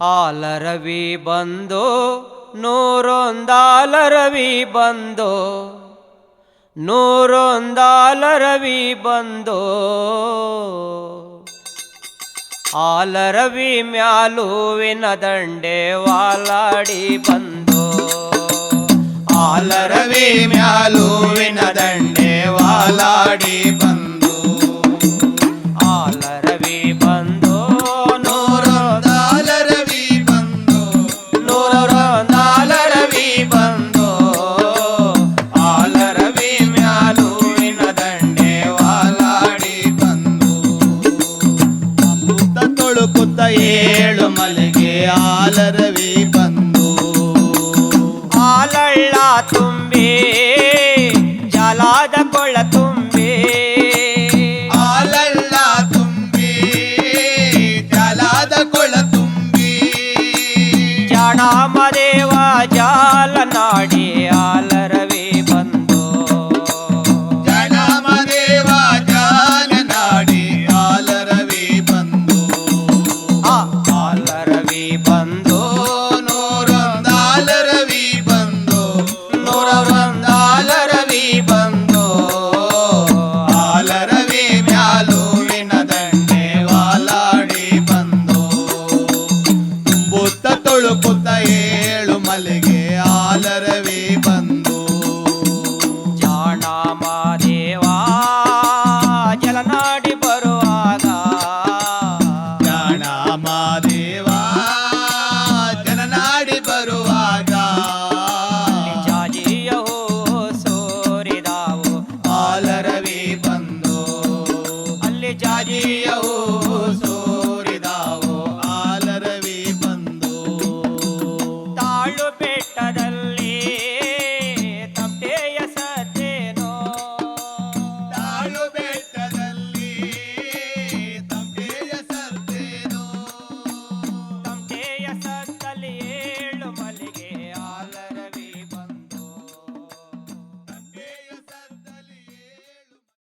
ಆಲರವಿ ಬಂದು, ನೂರೊಂದಾಲರವಿ ಬಂದು ನೂರೊಂದಾಲರವಿ ಬಂದು. ಆಲರವಿ ಮ್ಯಾಲುವಿನ ದಂಡೆ ವಾಲಾಡಿ ಬಂದು. ಆಲರವಿ ಮ್ಯಾಲುವಿನ ದಂಡೆ ವಾಲಾಡಿ ಬಂದು. ಆಲರವಿ ಬಂದು ಏಳು ಮಲೆಗೆ ಆಲರವಿ ಬಂದು. ಆಲಳ್ಳ ತುಂಬಿ ವಾಲಾಡಿ ಪುತ್ತ ಏಳು ಮಲೆಗೆ